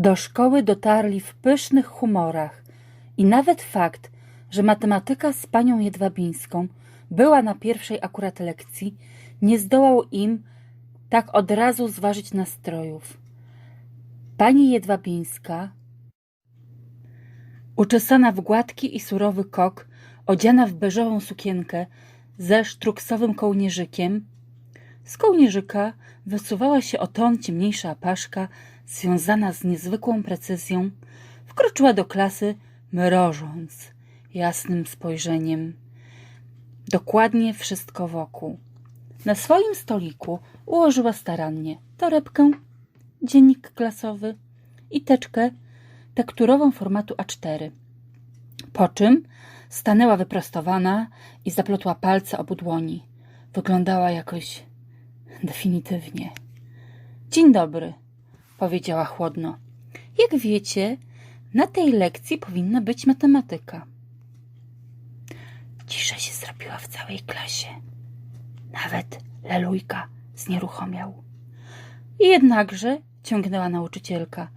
Do szkoły dotarli w pysznych humorach i nawet fakt, że matematyka z panią Jedwabińską była na pierwszej akurat lekcji, nie zdołał im tak od razu zważyć nastrojów. Pani Jedwabińska, uczesana w gładki i surowy kok, odziana w beżową sukienkę ze sztruksowym kołnierzykiem, z kołnierzyka wysuwała się o ton ciemniejsza apaszka, związana z niezwykłą precyzją, wkroczyła do klasy, mrożąc jasnym spojrzeniem. Dokładnie wszystko wokół. Na swoim stoliku ułożyła starannie torebkę, dziennik klasowy i teczkę tekturową formatu A4. Po czym stanęła wyprostowana i zaplotła palce obu dłoni. Wyglądała jakoś definitywnie. Dzień dobry, powiedziała chłodno. Jak wiecie, na tej lekcji powinna być matematyka. Cisza się zrobiła w całej klasie. Nawet Lelujka znieruchomiał. Jednakże, ciągnęła nauczycielka,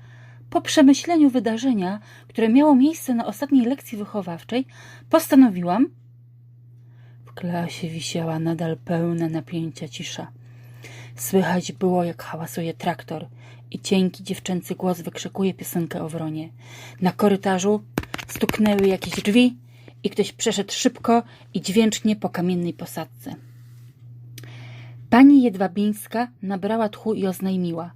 po przemyśleniu wydarzenia, które miało miejsce na ostatniej lekcji wychowawczej, postanowiłam. W klasie wisiała nadal pełna napięcia cisza. Słychać było, jak hałasuje traktor i cienki dziewczęcy głos wykrzykuje piosenkę o wronie. Na korytarzu stuknęły jakieś drzwi i ktoś przeszedł szybko i dźwięcznie po kamiennej posadce. Pani Jedwabińska nabrała tchu i oznajmiła.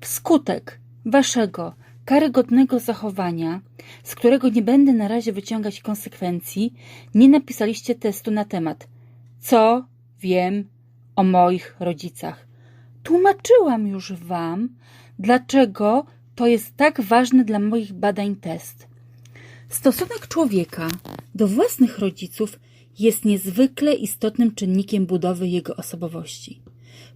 Wskutek waszego karygodnego zachowania, z którego nie będę na razie wyciągać konsekwencji, nie napisaliście testu na temat co wiem o moich rodzicach. Tłumaczyłam już wam, dlaczego to jest tak ważny dla moich badań test. Stosunek człowieka do własnych rodziców jest niezwykle istotnym czynnikiem budowy jego osobowości.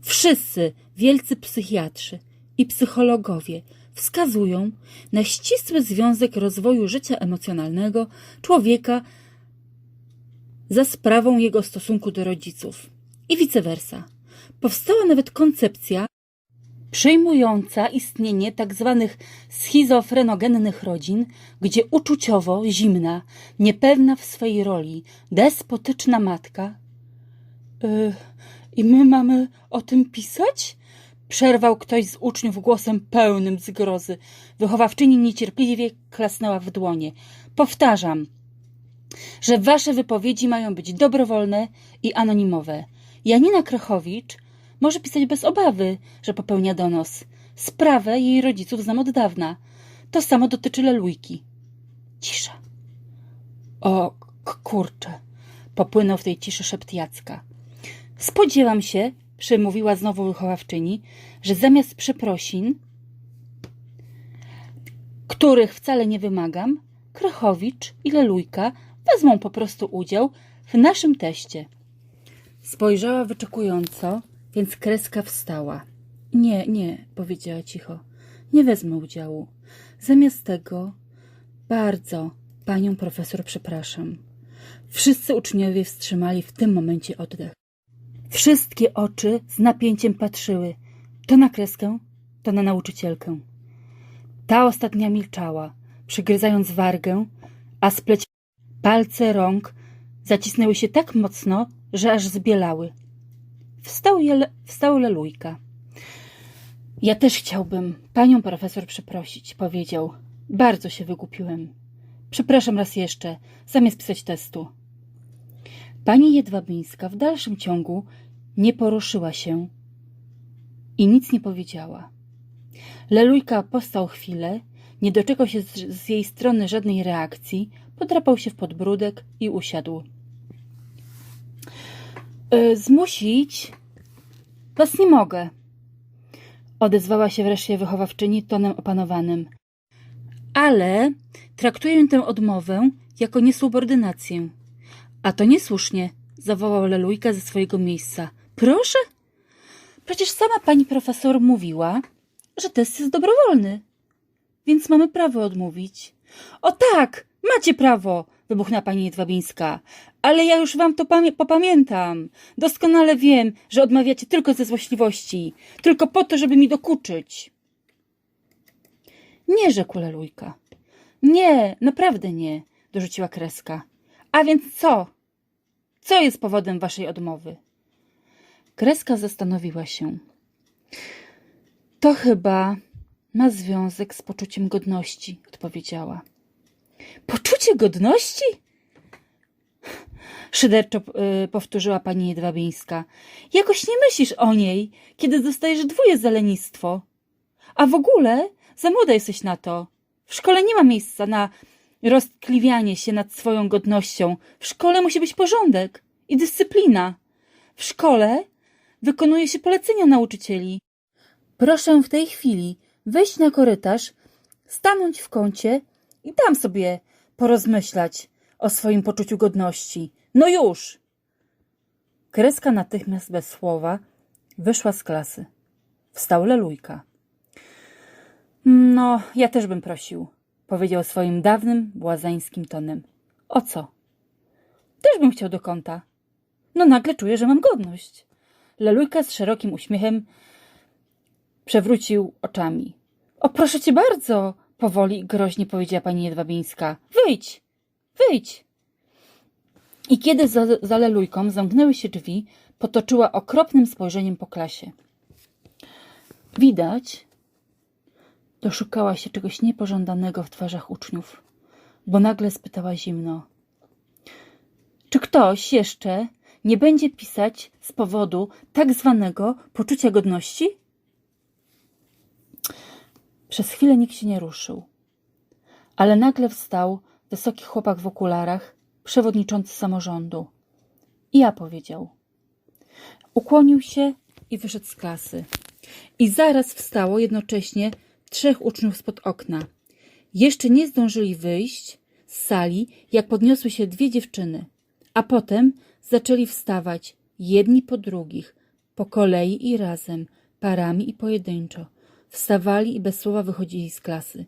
Wszyscy wielcy psychiatrzy i psychologowie wskazują na ścisły związek rozwoju życia emocjonalnego człowieka za sprawą jego stosunku do rodziców i vice versa. Powstała nawet koncepcja przyjmująca istnienie tzw. Tak schizofrenogennych rodzin, gdzie uczuciowo zimna, niepewna w swej roli, despotyczna matka. Yy, I my mamy o tym pisać? Przerwał ktoś z uczniów głosem pełnym zgrozy. Wychowawczyni niecierpliwie klasnęła w dłonie. Powtarzam, że wasze wypowiedzi mają być dobrowolne i anonimowe. Janina Krechowicz może pisać bez obawy, że popełnia donos. Sprawę jej rodziców znam od dawna. To samo dotyczy Lelujki. Cisza. O, kurczę. Popłynął w tej ciszy szept Jacka. Spodziewam się, przemówiła znowu wychowawczyni, że zamiast przeprosin, których wcale nie wymagam, Krechowicz i Lelujka wezmą po prostu udział w naszym teście. Spojrzała wyczekująco, więc kreska wstała. Nie, nie, powiedziała cicho. Nie wezmę udziału. Zamiast tego, bardzo panią profesor przepraszam. Wszyscy uczniowie wstrzymali w tym momencie oddech. Wszystkie oczy z napięciem patrzyły to na kreskę, to na nauczycielkę. Ta ostatnia milczała, przygryzając wargę, a spleć palce rąk zacisnęły się tak mocno, że aż zbielały. Wstał, jele, wstał Lelujka. Ja też chciałbym panią profesor przeprosić, powiedział. Bardzo się wygupiłem. Przepraszam raz jeszcze, zamiast pisać testu. Pani Jedwabińska w dalszym ciągu nie poruszyła się i nic nie powiedziała. Lelujka postał chwilę, nie doczekał się z, z jej strony żadnej reakcji, podrapał się w podbródek i usiadł. E, zmusić was nie mogę, odezwała się wreszcie wychowawczyni tonem opanowanym. Ale traktuję tę odmowę jako niesubordynację. A to niesłusznie, zawołał Lelujka ze swojego miejsca. Proszę? Przecież sama pani profesor mówiła, że test jest dobrowolny, więc mamy prawo odmówić. O tak, macie prawo, wybuchnęła pani Jedwabińska. Ale ja już wam to popamiętam. Doskonale wiem, że odmawiacie tylko ze złośliwości, tylko po to, żeby mi dokuczyć. Nie, rzekł Lelujka. Nie, naprawdę nie, dorzuciła kreska. A więc co? Co jest powodem waszej odmowy? Kreska zastanowiła się. To chyba ma związek z poczuciem godności, odpowiedziała. Poczucie godności? Szyderczo y, powtórzyła pani Jedwabińska. Jakoś nie myślisz o niej, kiedy dostajesz dwoje za lenistwo. A w ogóle za młoda jesteś na to. W szkole nie ma miejsca na roztkliwianie się nad swoją godnością. W szkole musi być porządek i dyscyplina. W szkole wykonuje się polecenia nauczycieli. Proszę w tej chwili wejść na korytarz, stanąć w kącie i tam sobie porozmyślać o swoim poczuciu godności. No już! Kreska natychmiast bez słowa wyszła z klasy. Wstał Lelujka. No, ja też bym prosił, powiedział swoim dawnym, błazeńskim tonem. O co? Też bym chciał do kąta. No nagle czuję, że mam godność. Lelujka z szerokim uśmiechem przewrócił oczami. O, proszę cię bardzo, powoli groźnie powiedziała pani Jedwabińska. Wyjdź, wyjdź. I kiedy za, za Lelujką zamknęły się drzwi, potoczyła okropnym spojrzeniem po klasie. Widać, doszukała się czegoś niepożądanego w twarzach uczniów, bo nagle spytała zimno. Czy ktoś jeszcze nie będzie pisać z powodu tak zwanego poczucia godności? Przez chwilę nikt się nie ruszył, ale nagle wstał wysoki chłopak w okularach, przewodniczący samorządu. I ja powiedział. Ukłonił się i wyszedł z klasy. I zaraz wstało jednocześnie trzech uczniów spod okna. Jeszcze nie zdążyli wyjść z sali, jak podniosły się dwie dziewczyny, a potem zaczęli wstawać jedni po drugich, po kolei i razem, parami i pojedynczo. Wstawali i bez słowa wychodzili z klasy.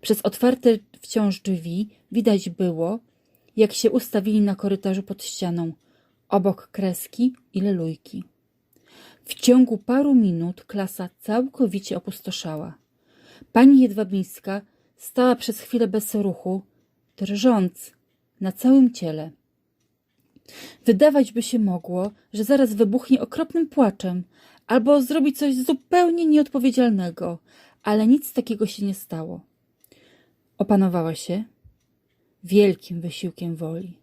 Przez otwarte wciąż drzwi widać było, jak się ustawili na korytarzu pod ścianą, obok kreski i lelujki. W ciągu paru minut klasa całkowicie opustoszała. Pani Jedwabińska stała przez chwilę bez ruchu, drżąc na całym ciele. Wydawać by się mogło, że zaraz wybuchnie okropnym płaczem albo zrobi coś zupełnie nieodpowiedzialnego, ale nic takiego się nie stało. Opanowała się wielkim wysiłkiem woli.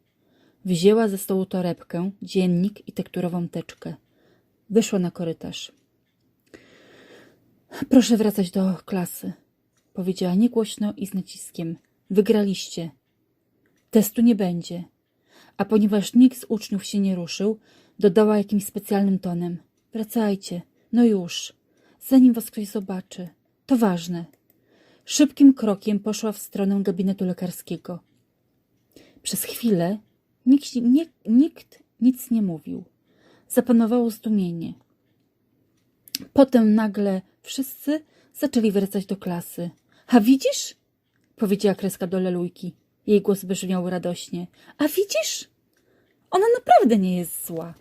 Wzięła ze stołu torebkę, dziennik i tekturową teczkę. Wyszła na korytarz. Proszę wracać do klasy, powiedziała niegłośno i z naciskiem. Wygraliście. Testu nie będzie. A ponieważ nikt z uczniów się nie ruszył, dodała jakimś specjalnym tonem. Wracajcie, no już, zanim was ktoś zobaczy. To ważne. Szybkim krokiem poszła w stronę gabinetu lekarskiego. Przez chwilę nikt, nie, nikt nic nie mówił. Zapanowało zdumienie. Potem nagle wszyscy zaczęli wracać do klasy. A widzisz? powiedziała kreska do lelujki. Jej głos brzmiał radośnie. A widzisz? Ona naprawdę nie jest zła.